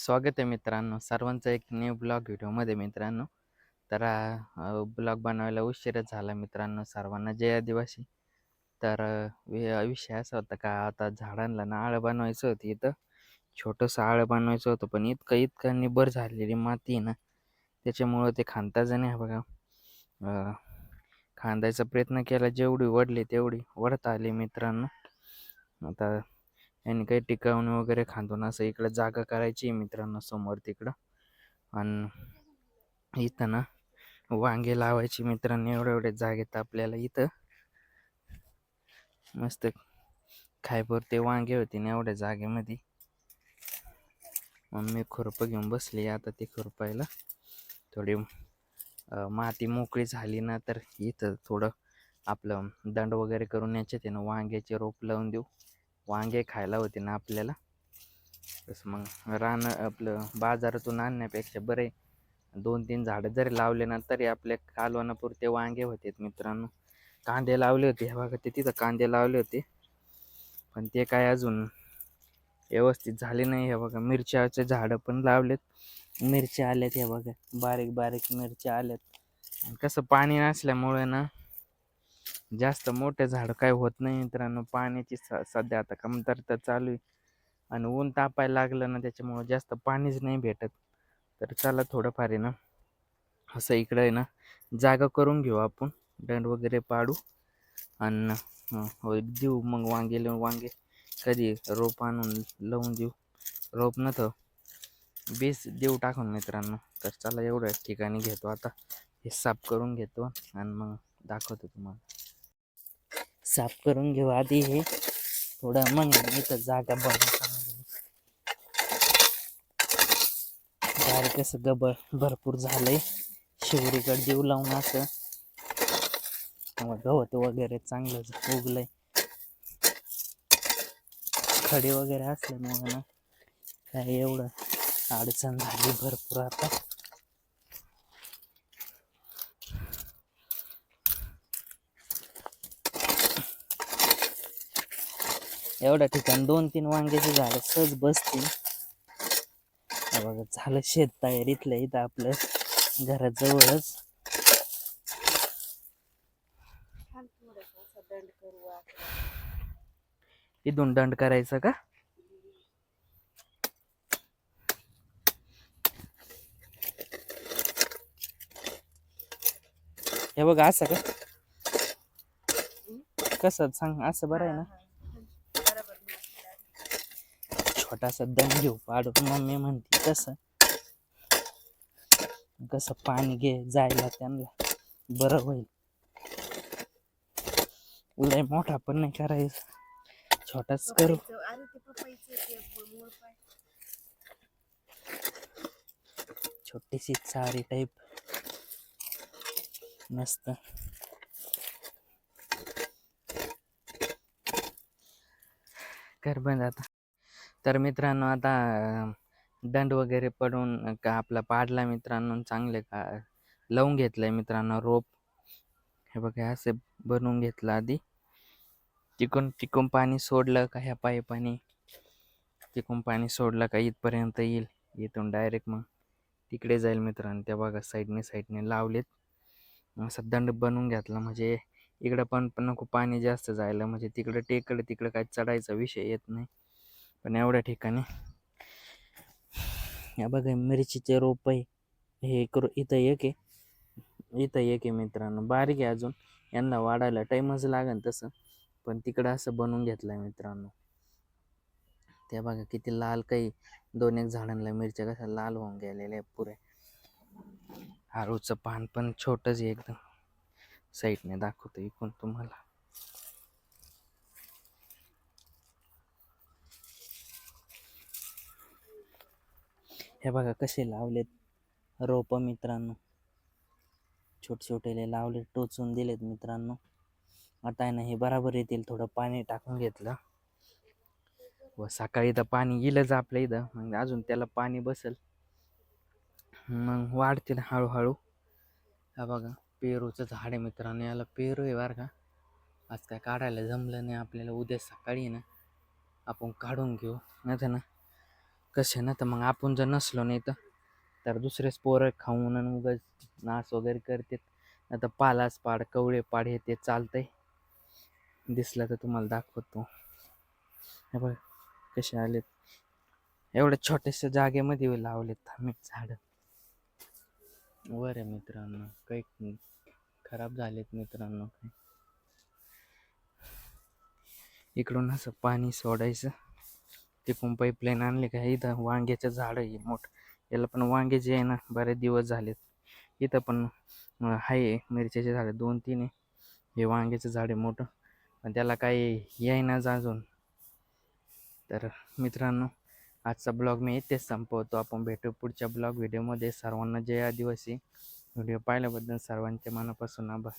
स्वागत आहे मित्रांनो. सर्वांचा एक न्यू ब्लॉग व्हिडिओमध्ये मित्रांनो. तर ब्लॉग बनवायला उशीरच झाला मित्रांनो सर्वांना. जय आदिवासी. तर वि- विषय असा होता का आता झाडांना ना आळं बनवायचं होतं इथं. छोटंसं आळं बनवायचं होतं पण इतकं इतकं निबर झालेली माती आहे ना. त्याच्यामुळं ते खांदाच नाही बघा. खांदायचा प्रयत्न केला. जेवढी वडली तेवढी वडता आली मित्रांनो. आता आणि काही टिकावून वगैरे खांदून असं इकडं जागा करायची मित्रांनो समोर तिकडं. आणि इथं ना वांगे लावायची मित्रांनो एवढ्या एवढ्या जागेत आपल्याला इथं. मस्त खायपुरते वांगे होते ना एवढ्या जागेमध्ये. मम्मी खुरपं घेऊन बसली आता ती खुरपायला. थोडी माती मोकळी झाली ना तर इथं थोडं आपलं दंड वगैरे करून याच्यात आहे ना वांग्याचे रोप लावून देऊ. वांगे खायला होते ना आपल्याला. तसं मग रान आपलं बाजारातून आणण्यापेक्षा बरे दोन तीन झाडं जरी लावले ना तरी आपल्या कालवनापुरते वांगे होते मित्रांनो. कांदे लावले होते हे बघा ते तिथं कांदे लावले होते. पण ते काय अजून व्यवस्थित झाले नाही हे बघा मिरच्याचे झाडं पण लावलेत. मिरच्या आल्यात हे बघा बारीक बारीक मिरच्या आल्यात. आणि कसं पाणी नसल्यामुळे ना जास्त मोठे झाड काय होत नाही मित्रांनो. पाण्याची सध्या आता कमतरता चालू आहे. आणि ऊन तापायला लागलं ना त्याच्यामुळं जास्त पाणीच नाही भेटत. तर चला थोडंफार आहे ना असं इकडं आहे ना जागा करून घेऊ आपण. दंड वगैरे पाडू. आणि हो, देऊ मग वांगे लावून वांगे कधी रोप आणून लावून देऊ. रोप तर बीज देऊ टाकून मित्रांनो. तर चला एवढ्या ठिकाणी घेतो आता. हे साफ करून घेतो. आणि मग दाखवतो तुम्हाला. साफ करून घेऊ आधी हे. थोडं मग इथं जागा बनवून डायरेक्ट कसं गबळ भरपूर झालंय. शिवरीकडे देऊ लावून असं. मग गवत वगैरे चांगलं उगलंय. खडे वगैरे असल्यामुळे ना काय एवढं अडचण झाली भरपूर आता. एवढ्या ठिकाण दोन तीन वांग्याची झाडं सहज बसतील. बघा झालं शेत तयार इथलं इथं आपलं घराजवळच. इथून दंड करायचा का? हे बघा असं का? कसं सांग असं बरं आहे ना? छोटासा दंड घेऊ पाडून मम्मी म्हणते कसं? कसं पाणी घे जायला त्यांना? बरं होईल. लय मोठा पण नाही करायचं. छोटाच करू. छोटीशी चारी टाईप मस्त. कर बंद आता. तर मित्रांनो आता दंड वगैरे पडून का आपला पाडला मित्रांनो चांगले का लावून घेतलंय मित्रांनो रोप. हे बघा असे बनवून घेतलं आधी. तिकून तिकून पाणी सोडलं का ह्या पाईपाने तिकून पाणी सोडलं का इथपर्यंत येईल. इथून डायरेक्ट मग तिकडे जाईल मित्रांनो. त्या बघा साईडने साईडने लावलेत. असं दंड बनवून घेतला. म्हणजे इकडं पण पण नको पाणी जास्त जायला. म्हणजे तिकडं टेकडं तिकडं काय चढायचा विषय येत नाही. पण एवढ्या ठिकाणी. या बघा मिरचीचे रोप आहे. हे करू इथं एक आहे. इथं एक आहे मित्रांनो. बारीक आहे अजून. यांना वाढायला टाईमच लागेल तसं. पण तिकडं असं बनवून घेतलं आहे मित्रांनो. त्या बघा किती लाल काही दोन एक झाडांना मिरच्या कशा लाल होऊन गेलेल्या पुरे हारूचं पान पण छोटंच एकदम. साईडने दाखवतो इकून तुम्हाला. हे बघा कसे लावलेत रोप मित्रांनो. छोटे छोटेले लावले टोचून दिलेत मित्रांनो. आता आहे ना हे बराबर येतील थोडं पाणी टाकून घेतलं. व सकाळी तर पाणी येईलच आपल्या इथं मग अजून त्याला पाणी बसल. मग वाढतील हळूहळू. हा बघा पेरूचं झाड आहे मित्रांनो याला पेरू आहे बरं का. आज काय काढायला जमलं नाही आपल्याला उद्या सकाळी ना आपण काढून घेऊ. नाही ना कसे ना तर मग आपण जर नसलो नाही तर तर दुसरेच पोरं खाऊन आणि उगाच नाश वगैरे करतात आता पालाच पाड कवळे पाड हे ते चालतंय दिसलं तर तुम्हाला दाखवतो हे बघ कसे आलेत एवढ्या छोट्याशा जागेमध्ये लावलेत आम्ही झाडं वर आहे मित्रांनो काही खराब झालेत मित्रांनो काही इकडून असं पाणी सोडायचं तिकडून पाईपलाईन आणली का इथं वांग्याचं झाड आहे मोठं. याला पण वांगे जे आहे ना बरेच दिवस झालेत. इथं पण आहे मिरच्याचे झाडं दोन तीन आहे. हे वांग्याचं झाड आहे मोठं. पण त्याला काही येईना अजून. तर मित्रांनो आजचा ब्लॉग मी इथेच संपवतो. आपण भेटू पुढच्या ब्लॉग व्हिडिओमध्ये. सर्वांना जय आदिवासी. व्हिडिओ पाहिल्याबद्दल सर्वांच्या मनापासून आभार.